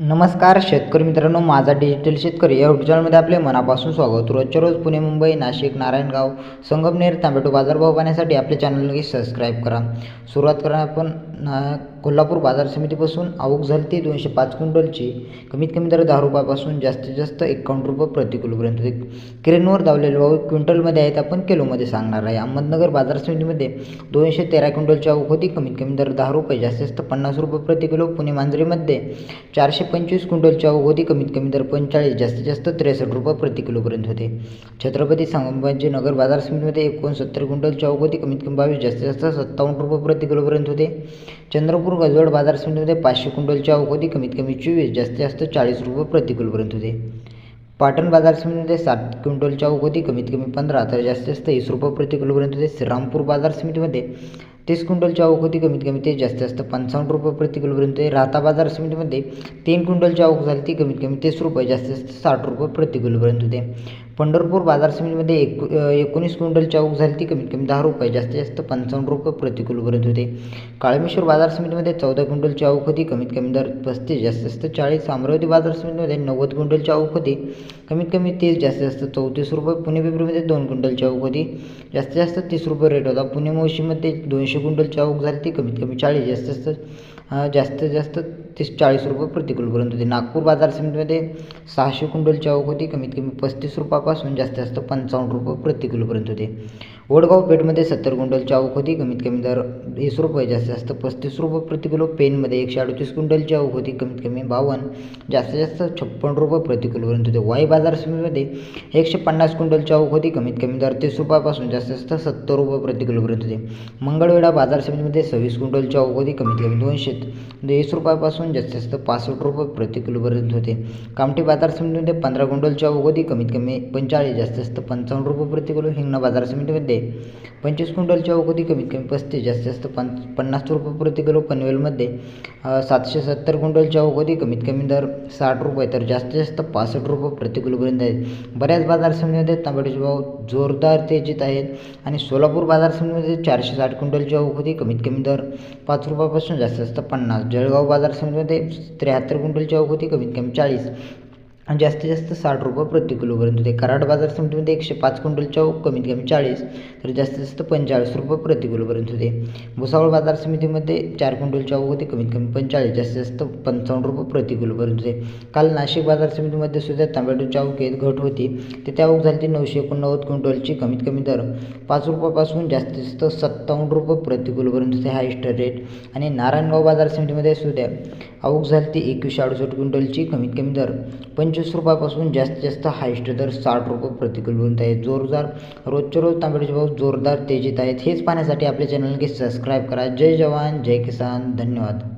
नमस्कार शेतकरी मित्रांनो माझा डिजिटल शेतकरी या यूट्यूब चॅनलमध्ये आपले मनापासून स्वागत. रोजच्या रोज पुणे मुंबई नाशिक नारायणगाव संगमनेर तांबेटो बाजारभाव पाहण्यासाठी आपले चॅनल लगेच सबस्क्राईब करा. सुरुवात करा आपण. कोल्हापूर बाजार समितीपासून आवक झाली ती दोनशे पाच क्विंटलची. कमीत कमी दर दहा रुपयापासून जास्तीत जास्त एकावन्न रुपये प्रति किलोपर्यंत. होते क्रेनवर दावलेले भाव क्विंटलमध्ये आहेत आपण किलोमध्ये सांगणार आहे. अहमदनगर बाजार समितीमध्ये दोनशे तेरा क्विंटलची आवक होती कमीत कमी दर दहा रुपये जास्तीत जास्त पन्नास रुपये प्रति किलो. पुणे मांजरीमध्ये चारशे पंचवीस क्विंटलची आवक होती कमीत कमी दर पंचेचाळीस जास्तीत जास्त त्रेसष्ट रुपये प्रति किलोपर्यंत होते. छत्रपती संभाजी नगर बाजार समितीमध्ये एकोणसत्तर क्विंटलची आवक होती कमीत कमी बावीस जास्तीत जास्त सत्तावन्न रुपये प्रति किलोपर्यंत होते. चंद्रपूर गजवड बाजार समितीमध्ये पाचशे क्विंटलची आवक होती. कमीत कमी चोवीस जास्तीत जास्त चाळीस रुपये प्रतिकूलपर्यंत होते. पाटण बाजार समितीमध्ये सात क्विंटलची आवक होती. कमीत कमी पंधरा तर जास्तीत जास्त वीस रुपये प्रतिकूलपर्यंत होते. श्रीरामपूर बाजार समितीमध्ये तीस क्विंटलची आवक होती. कमीत कमी ते जास्तीत जास्त पंचावन्न रुपये प्रतिकूलपर्यंत होते. राहता बाजार समितीमध्ये तीन क्विंटलची आवक झाली ती कमीत कमी तीस रुपये जास्तीत जास्त साठ रुपये प्रतिकूलपर्यंत होते. पंढरपूर बाजार समितीमध्ये एक एकोणीस क्विंटल आवक झाली ती कमीत कमी दहा रुपये जास्तीत जास्त पंचावन्न रुपये प्रति किलोपर्यंत होते. काळमेश्वर बाजार समितीमध्ये चौदा क्विंटल चौक होती. कमीत कमी दर पस्तीस जास्तीत जास्त चाळीस. अमरावती बाजार समितीमध्ये नव्वद क्विंटल आवक होती. कमीत कमी तीस जास्तीत जास्त चौतीस रुपये. पुणे पेपरमध्ये दोन क्विंटल आवक होती. जास्तीत जास्त तीस रुपये रेट होता. पुणे मोशीमध्ये दोनशे क्विंटल चौक झाली ती कमीत कमी चाळीस जास्तीत जास्त जास्तीत जास्त तीस चाळीस रुपये प्रतिकूल किलोपर्यंत होते. नागपूर बाजार समितीमध्ये सहाशे क्विंटलची आवक होती. कमीत कमी पस्तीस रुपयापासून जास्तीत जास्त पंचावन्न रुपये प्रतिकुलोपर्यंत होते. वडगाव पेठमध्ये सत्तर क्विंटलची आवक होती. कमीत कमी दर वीस रुपये जास्तीत जास्त पस्तीस रुपये प्रतिकिलो. पेनमध्ये एकशे अडतीस क्विंटलची आवक होती. कमीत कमी बावन्न जास्तीत जास्त छप्पन रुपये प्रतिकिलोपर्यंत होते. वाई बाजार समितीमध्ये एकशे पन्नास क्विंटलची आवक होती. कमीत कमी दर तीस रुपयापासून जास्तीत जास्त सत्तर रुपये प्रतिकिलोपर्यंत होते. मंगळवेढा बाजार समितीमध्ये सव्वीस क्विंटलची आवक होती. कमीत कमी दोनशे वीस रुपयापासून जास्तीत जास्त पासष्ट रुपये प्रति किलोपर्यंत होते. कामठी बाजार समितीमध्ये पंधरा क्विंटलच्या आवक कमीत कमी पंचेचाळीस जास्तीत जास्त पंचावन्न रुपये प्रति किलो हिंगणा बाजार समितीमध्ये. पंचवीस क्विंटलच्या आवक कमीत कमी पस्तीस जास्तीत जास्त पं पन्नास रुपये प्रति किलो पनवेलमध्ये. सातशे सत्तर क्विंटलच्या आवक कमीत कमी दर साठ रुपये तर जास्तीत जास्त पासष्ट रुपये प्रति किलोपर्यंत आहेत. बऱ्याच बाजार समितीमध्ये तांबड्याचे भाव जोरदार तेजीत आहेत आणि सोलापूर बाजार समितीमध्ये चारशे साठ क्विंटलच्या आवक कमीत कमी दर पाच रुपयापासून जास्तीत जास्त पन्नास. जळगाव बाजार समितीमध्ये त्र्याहत्तर क्विंटलची चौक होती कमीत कमी चाळीस. आणि जास्तीत जास्त साठ रुपये प्रति किलोपर्यंत होते. कराड बाजार समितीमध्ये एकशे पाच क्विंटलच्या कमीत कमी चाळीस तर जास्तीत जास्त पंचेचाळीस रुपये प्रति किलोपर्यंत होते. भुसावळ बाजार समितीमध्ये चार क्विंटलच्या होते कमीत कमी पंचेचाळीस जास्तीत जास्त पंचावन्न रुपये प्रति किलोपर्यंत होते. काल नाशिक बाजार समितीमध्ये सुद्धा टोमॅटोची आवकेत घट होती. तिथे आवक झाली ती नऊशे एकोणनव्वद क्विंटलची कमीत कमी दर. पाच रुपयापासून जास्तीत जास्त सत्तावन्न रुपये प्रति किलोपर्यंत होते हायस्ट रेट. आणि नारायणगाव बाजार समितीमध्ये सुद्धा आवक झाली ती एकवीसशे अडुसष्ट क्विंटलची कमीत कमी दर. पंचवीस रुपयापासून जास्तीत जास्त हायस्ट दर साठ रुपये प्रतिकूल किलोपर्यंत आहे. जोरदार रोजच्या रोज तांबड्याचे भाऊ जोरदार तेजीत आहेत. हेच पाहण्यासाठी आपल्या चॅनल नक्की सबस्क्राईब करा. जय जवान जय किसान. धन्यवाद.